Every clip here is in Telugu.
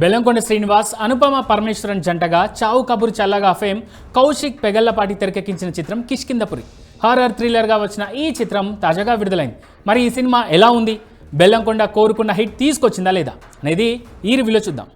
బెల్లంకొండ శ్రీనివాస్ అనుపమ పరమేశ్వరన్ జంటగా చావు కబురు చల్లగా ఫేమ్ కౌశిక్ పెగల్లపాటి తెరకెక్కించిన చిత్రం కిష్కిందపురి హారర్ థ్రిల్లర్గా వచ్చిన ఈ చిత్రం తాజాగా విడుదలైంది. మరి ఈ సినిమా ఎలా ఉంది? బెల్లంకొండ కోరుకున్న హిట్ తీసుకొచ్చిందా లేదా? అనేది ఈ రివ్యూలో చూద్దాం.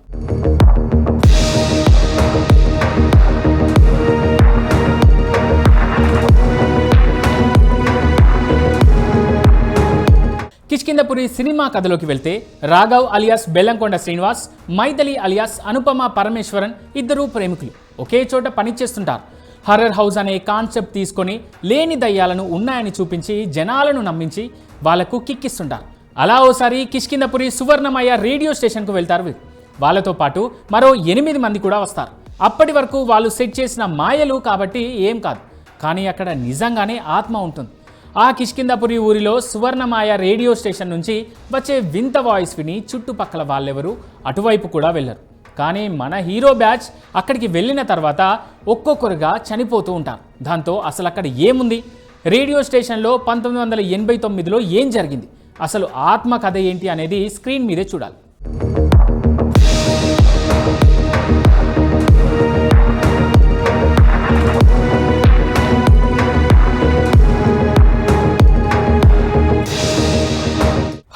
కిష్కిందపురి సినిమా కథలోకి వెళ్తే రాఘవ్ అలియాస్ బెల్లంకొండ శ్రీనివాస్ మైథలి అలియాస్ అనుపమ పరమేశ్వరన్ ఇద్దరు ప్రేమికులు. ఒకే చోట పనిచేస్తుంటారు. హర్రర్ హౌస్ అనే కాన్సెప్ట్ తీసుకొని లేని దయ్యాలను ఉన్నాయని చూపించి జనాలను నమ్మించి వాళ్ళకు కిక్కిస్తుంటారు. అలా ఓసారి కిష్కిందపురి సువర్ణమయ్య రేడియో స్టేషన్కు వెళ్తారు వీరు. వాళ్ళతో పాటు మరో ఎనిమిది మంది కూడా వస్తారు. అప్పటి వరకు వాళ్ళు సెట్ చేసిన మాయలు కాబట్టి ఏం కాదు. కానీ అక్కడ నిజంగానే ఆత్మ ఉంటుంది. ఆ కిష్కిందపురి ఊరిలో సువర్ణమాయ రేడియో స్టేషన్ నుంచి వచ్చే వింత వాయిస్ విని చుట్టుపక్కల వాళ్ళెవరు అటువైపు కూడా వెళ్ళరు. కానీ మన హీరో బ్యాచ్ అక్కడికి వెళ్ళిన తర్వాత ఒక్కొక్కరుగా చనిపోతూ ఉంటారు. దాంతో అసలు అక్కడ ఏముంది? రేడియో స్టేషన్లో పంతొమ్మిది వందల ఎనభై తొమ్మిదిలో ఏం జరిగింది? అసలు ఆత్మ కథ ఏంటి అనేది స్క్రీన్ మీదే చూడాలి.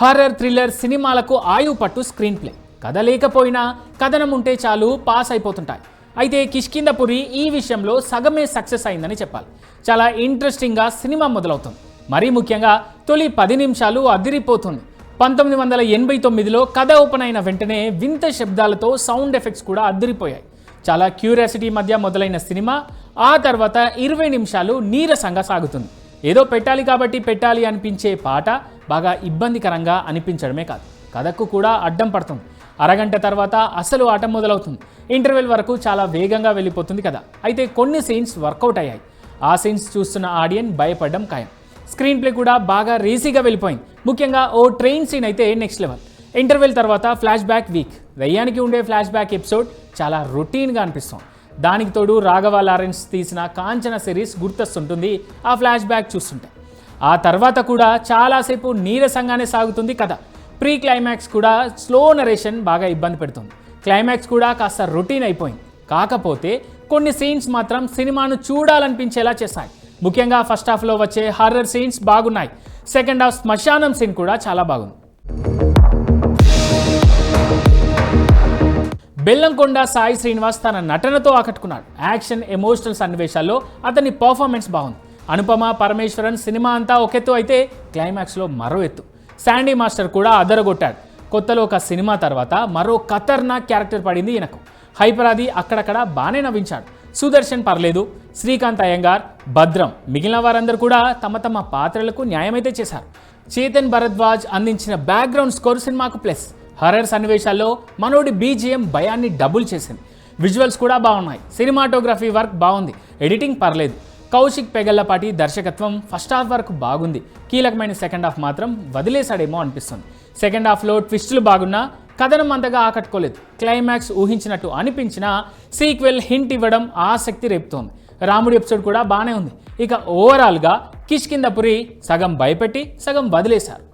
హారర్ థ్రిల్లర్ సినిమాలకు ఆయువు పట్టు స్క్రీన్ ప్లే. కథ లేకపోయినా కథనం ఉంటే చాలు పాస్ అయిపోతుంటాయి. అయితే కిష్కిందపురి ఈ విషయంలో సగమే సక్సెస్ అయిందని చెప్పాలి. చాలా ఇంట్రెస్టింగ్గా సినిమా మొదలవుతుంది. మరీ ముఖ్యంగా తొలి పది నిమిషాలు అదిరిపోతుంది. పంతొమ్మిది వందల ఎనభై తొమ్మిదిలో కథ ఓపెన్ అయిన వెంటనే వింత శబ్దాలతో సౌండ్ ఎఫెక్ట్స్ కూడా అదిరిపోయాయి. చాలా క్యూరియాసిటీ మధ్య మొదలైన సినిమా ఆ తర్వాత ఇరవై నిమిషాలు నీరసంగా సాగుతుంది. ఏదో పెట్టాలి కాబట్టి పెట్టాలి అనిపించే పాట బాగా ఇబ్బందికరంగా అనిపించడమే కాదు. కథకు కూడా అడ్డం పడుతుంది. అరగంట తర్వాత అసలు ఆట మొదలవుతుంది. ఇంటర్వెల్ వరకు చాలా వేగంగా వెళ్ళిపోతుంది కదా. అయితే కొన్ని సీన్స్ వర్కౌట్ అయ్యాయి. ఆ సీన్స్ చూస్తున్న ఆడియన్ భయపడడం ఖాయం. స్క్రీన్ ప్లే కూడా బాగా రేసీగా వెళ్ళిపోయింది. ముఖ్యంగా ఓ ట్రైన్ సీన్ అయితే నెక్స్ట్ లెవెల్. ఇంటర్వెల్ తర్వాత ఫ్లాష్ బ్యాక్ వీక్. వెయ్యానికి ఉండే ఫ్లాష్ బ్యాక్ ఎపిసోడ్ చాలా రొటీన్గా అనిపిస్తుంది. దానికి తోడు రాఘవ లారెన్స్ తీసిన కాంచన సిరీస్ గుర్తొస్తుంటుంది. ఆ ఫ్లాష్ బ్యాక్ చూస్తుంటే. ఆ తర్వాత కూడా చాలాసేపు నీరసంగానే సాగుతుంది కథ. ప్రీ క్లైమాక్స్ కూడా స్లో నరేషన్ బాగా ఇబ్బంది పెడుతుంది. క్లైమాక్స్ కూడా కాస్త రొటీన్ అయిపోయింది. కాకపోతే కొన్ని సీన్స్ మాత్రం సినిమాను చూడాలనిపించేలా చేస్తాయి ముఖ్యంగా ఫస్ట్ హాఫ్లో వచ్చే హర్రర్ సీన్స్ బాగున్నాయి. సెకండ్ హాఫ్ శ్మశానం సీన్ కూడా చాలా బాగుంది. బెల్లంకొండ సాయి శ్రీనివాస్ తన నటనతో ఆకట్టుకున్నాడు. యాక్షన్ ఎమోషనల్ సన్నివేశాల్లో అతని పర్ఫార్మెన్స్ బాగుంది. అనుపమ పరమేశ్వరన్ సినిమా అంతా ఒక ఎత్తు అయితే క్లైమాక్స్లో మరో ఎత్తు. శాండీ మాస్టర్ కూడా అదరగొట్టాడు. కొత్తలో ఒక సినిమా తర్వాత మరో ఖతర్నాక్ క్యారెక్టర్ పడింది ఈయనకు. హైపరాది అక్కడక్కడ బాగానే నవ్వించాడు. సుదర్శన్ పర్లేదు శ్రీకాంత్ అయ్యంగార్ భద్రం మిగిలిన వారందరూ కూడా తమ తమ పాత్రలకు న్యాయమైతే చేశారు. చేతన్ భరద్వాజ్ అందించిన బ్యాక్గ్రౌండ్ స్కోర్ సినిమాకు ప్లస్ హర్రర్ సన్నివేశాల్లో మనోడి బీజిఎం భయాన్ని డబుల్ చేసింది. విజువల్స్ కూడా బాగున్నాయి. సినిమాటోగ్రఫీ వర్క్ బాగుంది. ఎడిటింగ్ పర్లేదు. కౌశిక్ పెగల్లపాటి దర్శకత్వం ఫస్ట్ హాఫ్ వరకు బాగుంది. కీలకమైన సెకండ్ హాఫ్ మాత్రం వదిలేశాడేమో అనిపిస్తుంది. సెకండ్ హాఫ్లో ట్విస్టులు బాగున్నా కథనం అంతగా ఆకట్టుకోలేదు. క్లైమాక్స్ ఊహించినట్టు అనిపించినా సీక్వెల్ హింట్ ఇవ్వడం ఆసక్తి రేపుతోంది. రాముడి ఎపిసోడ్ కూడా బాగానే ఉంది. ఇక ఓవరాల్గా కిష్కిందపురి సగం భయపెట్టి సగం వదిలేశారు.